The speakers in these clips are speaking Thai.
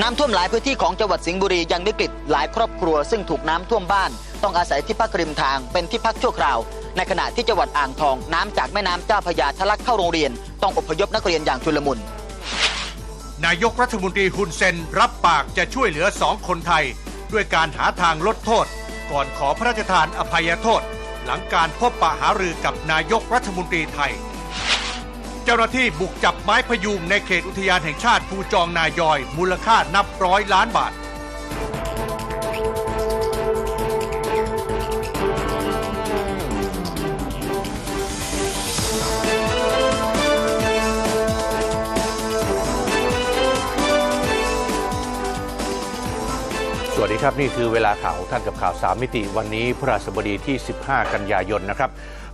น้ำท่วมหลายพื้นที่ของจังหวัดสิงห์บุรียังวิกฤตหลายครอบครัว ซึ่งถูกน้ำท่วมบ้าน ต้องอาศัยที่พักริมทางเป็นที่พักชั่วคราว ในขณะที่จังหวัดอ่างทองน้ำจากแม่น้ำเจ้าพระยาทะลักเข้าโรงเรียน ต้องอพยพนักเรียนอย่างชุลมุน นายกรัฐมนตรีฮุนเซนรับปากจะช่วยเหลือสองคนไทย ด้วยการหาทางลดโทษ ก่อนขอพระราชทานอภัยโทษ หลังการพบปะหารือกับนายกรัฐมนตรีไทย เจ้าหน้าที่บุกจับไม้พยุงในเขตอุทยานแห่งชาติภูจองนายอย มูลค่านับร้อยล้านบาท สวัสดีครับ นี่คือเวลาข่าวท่านกับข่าวสามมิติวันนี้พฤหัสบดีที่ 15 กันยายนนะครับ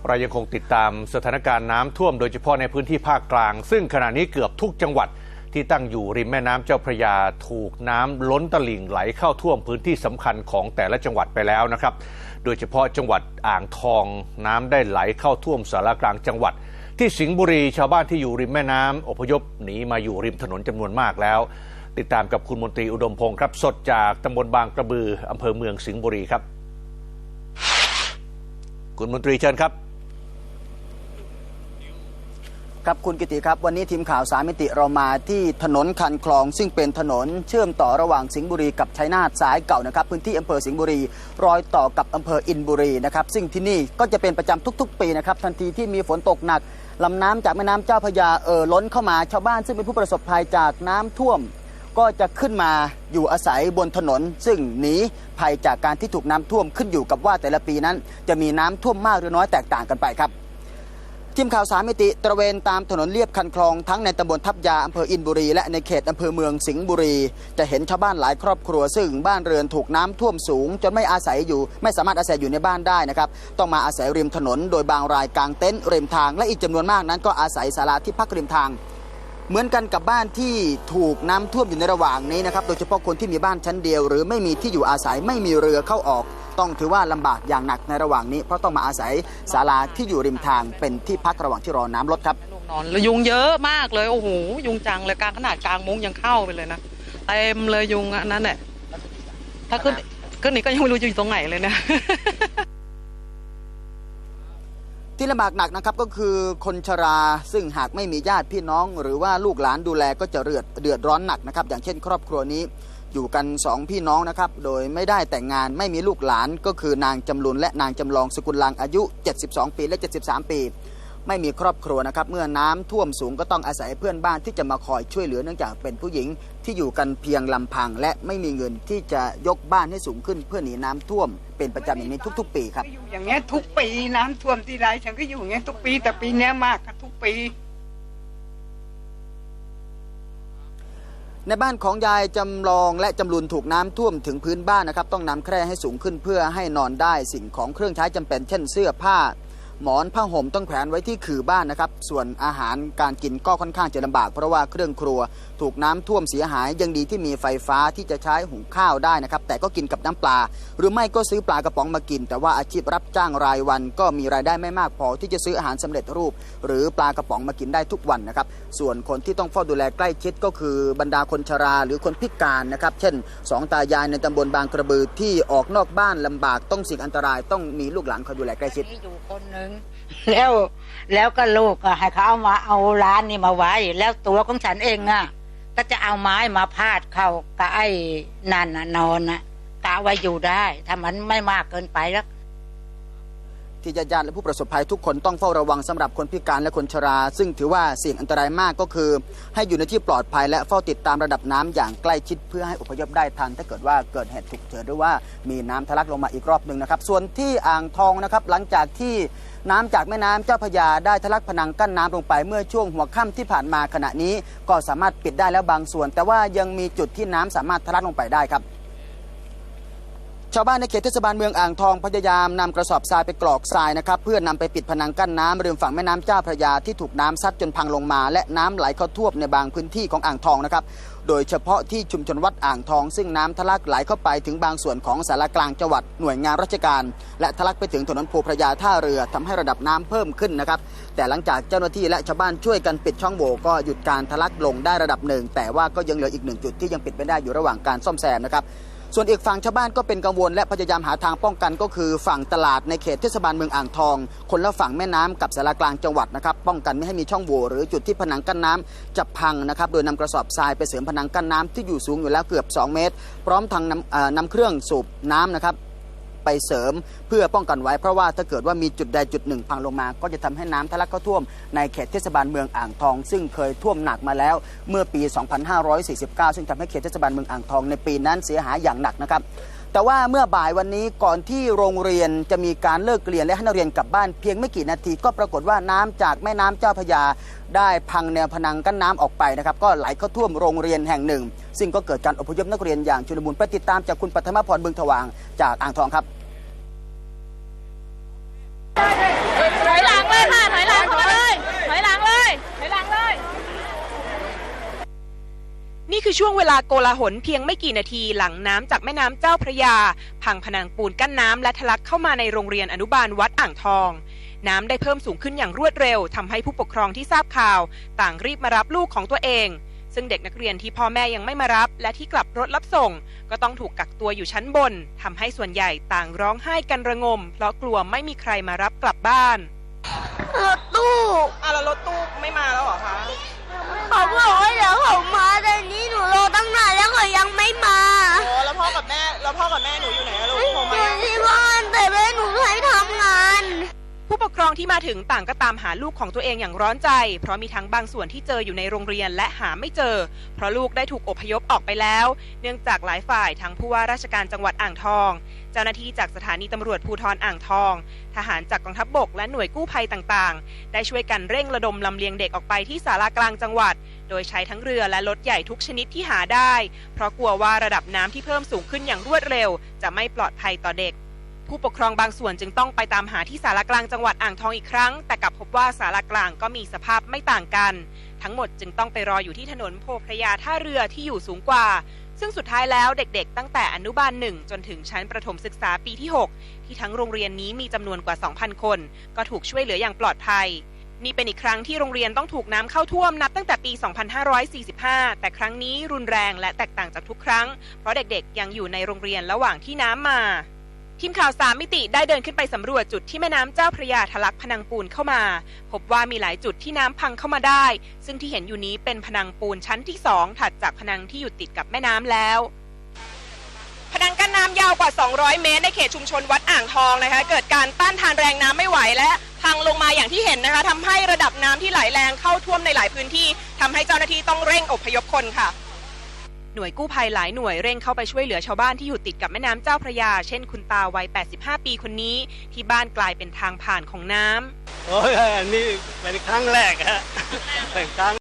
เรายังคงติดตามสถานการณ์น้ำท่วมโดยเฉพาะในพื้นที่ภาคกลาง ซึ่งขณะนี้เกือบทุกจังหวัดที่ตั้งอยู่ริมแม่น้ำเจ้าพระยาถูกน้ำล้นตลิ่งไหลเข้าท่วมพื้นที่สำคัญของแต่ละจังหวัดไปแล้วนะครับ โดยเฉพาะจังหวัดอ่างทองน้ำได้ไหลเข้าท่วมสารกลางจังหวัด ที่สิงห์บุรีชาวบ้านที่อยู่ริมแม่น้ำอพยพหนีมาอยู่ริมถนนจำนวนมากแล้ว ติดตามกับคุณมนตรีอุดมพงศ์ครับสดจากตำบลบางกระบืออำเภอเมืองสิงห์บุรีครับ คุณมนตรีเชิญครับ ครับคุณกิติครับ วันนี้ทีมข่าวสามมิติเรามาที่ถนนคันคลอง ซึ่งเป็นถนนเชื่อมต่อระหว่างสิงห์บุรีกับชัยนาทสายเก่านะครับ พื้นที่อำเภอสิงห์บุรี รอยต่อกับอำเภออินบุรีนะครับ ซึ่งที่นี่ก็จะเป็นประจำทุก ๆ ปีนะครับ ทันทีที่มีฝนตกหนักลำน้ำจากแม่น้ำเจ้าพระยาเอ่อล้นเข้ามาชาวบ้านซึ่งเป็นผู้ประสบภัยจากน้ำท่วม ก็จะขึ้นมาอยู่อาศัยบนถนน ซึ่งหนีภัยจากการที่ถูกน้ำท่วมขึ้นอยู่กับว่าแต่ละปีนั้น จะมีน้ำท่วมมากหรือน้อยแตกต่างกันไปครับ ทีมข่าวสามมิติตระเวนตามถนนเลียบคันคลองทั้งในตำบลทับยาอำเภออินบุรี และในเขตอำเภอเมืองสิงห์บุรี จะเห็นชาวบ้านหลายครอบครัวซึ่งบ้านเรือนถูกน้ำท่วมสูง จนไม่อาศัยอยู่ ไม่สามารถอาศัยอยู่ในบ้านได้นะครับต้องมาอาศัยริมถนน โดยบางรายกางเต็นท์ริมทาง และอีกจำนวนมากนั้นก็อาศัยศาลาที่พักริมทาง เหมือนกันกับบ้านที่ถูกน้ำท่วมอยู่ในระหว่างนี้นะครับโดยเฉพาะคนที่มีบ้านชั้นเดียว หรือไม่มีที่อยู่อาศัยไม่มีเรือเข้าออก ต้องถือว่าลำบากอย่างหนักในระหว่างนี้เพราะต้องมาอาศัยศาลาที่อยู่ริมทางเป็นที่พักระหว่างที่รอน้ำลดครับลูกนอนแล้วยุงเยอะมากเลยโอ้โหยุงจังเลยกลางขนาดกลางมุ้งยังเข้าไปเลยนะเต็มเลยยุงอันนั้นแหละถ้าขึ้นขึ้นนี่ก็ยังไม่รู้จะอยู่ตรงไหนเลยเนี่ยที่ลำบากหนักนะครับก็คือคนชราซึ่งหากไม่มีญาติพี่น้อง หรือว่าลูกหลานดูแลก็จะเดือดเดือดร้อนหนักนะครับ อย่างเช่น ครอบครัวนี้ อยู่กันสองพี่น้องนะครับ โดยไม่ได้แต่งงานไม่มีลูกหลานก็คือนางจำลุนและนางจำลองสกุลลังอายุ 72 ปีและ 73 ปี ไม่มีครอบครัวนะครับ เมื่อน้ำท่วมสูงก็ต้องอาศัยเพื่อนบ้านที่จะมาคอยช่วยเหลือเนื่องจากเป็นผู้หญิงที่อยู่กันเพียงลำพัง และไม่มีเงินที่จะยกบ้านให้สูงขึ้นเพื่อหนีน้ำท่วม เป็นประจำอย่างนี้ทุก ๆ ปีครับ อย่างเงี้ยทุกปีน้ำท่วมทีไรฉันก็อยู่อย่างเงี้ยทุกปีแต่ปีเนี้ยมากกว่าทุกปี ในบ้านของยายจำลองและจำลุนถูกน้ำท่วมถึงพื้นบ้านนะครับ ต้องนำแคร่ให้สูงขึ้นเพื่อให้นอนได้สิ่งของเครื่องใช้จำเป็นเช่นเสื้อผ้า หมอนผ้าห่มต้องแขวนไว้ที่ขื่อบ้านนะครับ ส่วนอาหารการกินก็ค่อนข้างจะลำบาก เพราะว่าเครื่องครัวถูกน้ำท่วมเสียหายยังดีที่มีไฟฟ้าที่จะใช้หุงข้าวได้นะครับ แต่ก็กินกับน้ำปลา หรือไม่ก็ซื้อปลากระป๋องมากิน แต่ว่าอาชีพรับจ้างรายวัน ก็มีรายได้ไม่มากพอที่จะซื้ออาหารสำเร็จรูป หรือปลากระป๋องมากินได้ทุกวันนะครับ ส่วนคนที่ต้องเฝ้าดูแลใกล้ชิดก็คือบรรดาคนชราหรือคนพิการนะครับ เช่นสองตายายในตำบลบางกระบือที่ออกนอกบ้านลำบากต้องเสิ่งอันตรายต้องมีลูกหลานคอยดูแลใกล้ชิดอยู่คนนึง แล้วแล้วก็ลูกก็ให้เขาเอามาเอาร้านนี่มาไว้ แล้วตัวของฉันเองอะ ก็จะเอาไม้มาพาดเข้ากับไอ้นั่นน่ะนอนนะกะไว้อยู่ได้ ถ้ามันไม่มากเกินไปแล้ว ที่ญาติและผู้ประสบภัยทุกคนต้องเฝ้าระวังสำหรับคนพิการและคนชรา ซึ่งถือว่าเสี่ยงอันตรายมากก็คือ ให้อยู่ในที่ปลอดภัยและเฝ้าติดตามระดับน้ำอย่างใกล้ชิดเพื่อให้อพยพได้ทัน ถ้าเกิดว่าเกิดเหตุฉุกเฉินหรือว่ามีน้ำทะลักลงมาอีกรอบหนึ่งนะครับ ส่วนที่อ่างทองนะครับหลังจากที่น้ำจากแม่น้ำเจ้าพยาได้ทะลักพนังกั้นน้ำลงไปเมื่อช่วงหัวค่ำที่ผ่านมาขณะนี้ ก็สามารถปิดได้แล้วบางส่วน แต่ว่ายังมีจุดที่น้ำสามารถทะลักลงไปได้ครับ ชาวบ้านในเขตเทศบาลเมืองอ่างทองพยายามนำกระสอบทรายไปกรอกทรายนะครับเพื่อนำไปปิดพนังกั้นน้ำริมฝั่งแม่น้ำเจ้าพระยาที่ถูกน้ำซัดจนพังลงมา และน้ำไหลเข้าท่วมในบางพื้นที่ของอ่างทองนะครับโดยเฉพาะที่ชุมชนวัดอ่างทอง ซึ่งน้ำทะลักไหลเข้าไปถึงบางส่วนของสารกลางจังหวัดหน่วยงานราชการ และทะลักไปถึงถนนโพพระยาท่าเรือทำให้ระดับน้ำเพิ่มขึ้นนะครับแต่หลังจากเจ้าหน้าที่และชาวบ้านช่วยกันปิดช่องโหว่ก็หยุดการทะลักลงได้ระดับหนึ่งแต่ว่าก็ยังเหลืออีกหนึ่งจุดที่ยังปิดไม่ได้อยู่ระหว่างการซ่อมแซมนะครับ ส่วนอีกฝั่งชาวบ้านก็เป็นกังวลและพยายามหาทางป้องกันก็คือฝั่งตลาดในเขตเทศบาลเมืองอ่างทอง คนละฝั่งแม่น้ำกับสารกลางจังหวัดนะครับป้องกันไม่ให้มีช่องโหว่หรือจุดที่ผนังกั้นน้ำจะพังนะครับโดยนำกระสอบทรายไปเสริมผนังกั้นน้ำที่อยู่สูงอยู่แล้วเกือบ 2 เมตร พร้อมทางนำนำเครื่องสูบน้ำนะครับ ไปเสริม เพื่อป้องกันไว้เพราะว่าถ้าเกิดว่ามีจุดใดจุดหนึ่งพังลงมา ก็จะทำให้น้ำทะลักเข้าท่วมในเขตเทศบาลเมืองอ่างทอง ซึ่งเคยท่วมหนักมาแล้วเมื่อปี 2549 ซึ่งทำให้เขตเทศบาลเมืองอ่างทองในปีนั้นเสียหายอย่างหนักนะครับแต่ว่าเมื่อบ่ายวันนี้ก่อนที่โรงเรียนจะมีการเลิกเรียนและให้นักเรียนกลับบ้านเพียงไม่กี่นาที ก็ปรากฏว่าน้ำจากแม่น้ำเจ้าพยา ได้พังแนวพนังกั้นน้ำออกไปนะครับก็ไหลเข้าท่วมโรงเรียนแห่งหนึ่ง ซึ่งก็เกิดการอพยพนักเรียนอย่างชุลมุนไปติดตามจากคุณปัทมพรบึงถวางจากอ่างทองครับ ถอยหลังเลยค่ะ ถอยหลังเข้ามาเลย ถอยหลังเลย ถอยหลังเลย นี่คือช่วงเวลาโกลาหลเพียงไม่กี่นาทีหลังน้ำจากแม่น้ำเจ้าพระยา พังผนังปูนกั้นน้ำและทะลักเข้ามาในโรงเรียนอนุบาลวัดอ่างทอง น้ำได้เพิ่มสูงขึ้นอย่างรวดเร็วทำให้ผู้ปกครองที่ทราบข่าว ต่างรีบมารับลูกของตัวเอง ซึ่งเด็กนักเรียนที่พ่อแม่ยังไม่มารับ และที่กลับรถรับส่ง ก็ต้องถูกกักตัวอยู่ชั้นบนทำให้ส่วนใหญ่ต่างร้องไห้กันระงม เพราะกลัวไม่มีใครมารับกลับบ้านรถตู้อะแล้วรถตู้ไม่มาแล้วเหรอคะเขาบอกว่าเดี๋ยวเขามาแต่นี้หนูรอ ตั้งนานแล้วเขายังไม่มาโอ้แล้วพ่อกับแม่ แล้วพ่อกับแม่หนูอยู่ไหนอะลูกโทรอมายู่ที่บ้านแต่แม่หนูให้ท องที่มาถึงต่างก็ตามหาลูกของตัวเองอย่างร้อนใจ เพราะมีทั้งบางส่วนที่เจออยู่ในโรงเรียนและหาไม่เจอ เพราะลูกได้ถูกอพยพออกไปแล้ว เนื่องจากหลายฝ่ายทั้งผู้ว่าราชการจังหวัดอ่างทอง เจ้าหน้าที่จากสถานีตำรวจภูธรอ่างทอง ทหารจากกองทัพบบกและหน่วยกู้ภัยต่างๆ ได้ช่วยกันเร่งระดมลำเลียงเด็กออกไปที่ศาลากลางจังหวัด โดยใช้ทั้งเรือและรถใหญ่ทุกชนิดที่หาได้ เพราะกลัวว่าระดับน้ำที่เพิ่มสูงขึ้นอย่างรวดเร็ว จะไม่ปลอดภัยต่อเด็ก ผู้ปกครองบางส่วนจึงต้องไปตามหาที่สารกลางจังหวัดอ่างทองอีกครั้ง แต่กลับพบว่าสารกลางก็มีสภาพไม่ต่างกัน ทั้งหมดจึงต้องไปรออยู่ที่ถนนโพพระยาท่าเรือที่อยู่สูงกว่า ซึ่งสุดท้ายแล้วเด็กๆ ตั้งแต่อนุบาลหนึ่งจนถึงชั้นประถมศึกษาปีที่ 6 ที่ทั้งโรงเรียนนี้มีจำนวนกว่า 2,000 คน ก็ถูกช่วยเหลืออย่างปลอดภัยนี่เป็นอีกครั้งที่โรงเรียนต้องถูกน้ำเข้าท่วมนับตั้งแต่ปี 2545 แต่ครั้งนี้รุนแรงและแตกต่างจากทุกครั้ง เพราะเด็กๆ ยังอยู่ในโรงเรียนระหว่างที่น้ำมา ทีมข่าวสามมิติได้เดินขึ้นไปสำรวจจุดที่แม่น้ำเจ้าพระยาทะลักพนังปูนเข้ามา พบว่ามีหลายจุดที่น้ำพังเข้ามาได้ ซึ่งที่เห็นอยู่นี้เป็นพนังปูนชั้นที่สองถัดจากพนังที่อยู่ติดกับแม่น้ำแล้วพนังกั้นน้ำยาวกว่า 200 เมตร ในเขตชุมชนวัดอ่างทองนะคะ เกิดการต้านทานแรงน้ำไม่ไหวและพังลงมาอย่างที่เห็นนะคะทำให้ระดับน้ำที่ไหลแรงเข้าท่วมในหลายพื้นที่ทำให้เจ้าหน้าที่ต้องเร่งอพยพคนค่ะ หน่วยกู้ภัยหลายหน่วยเร่งเข้าไปช่วยเหลือชาวบ้านที่อยู่ติดกับแม่น้ำเจ้าพระยา เช่นคุณตาวัย 85 ปีคนนี้ ที่บ้านกลายเป็นทางผ่านของน้ำ โอ้ยอันนี้เป็นครั้งแรกฮะเป็นครั้ง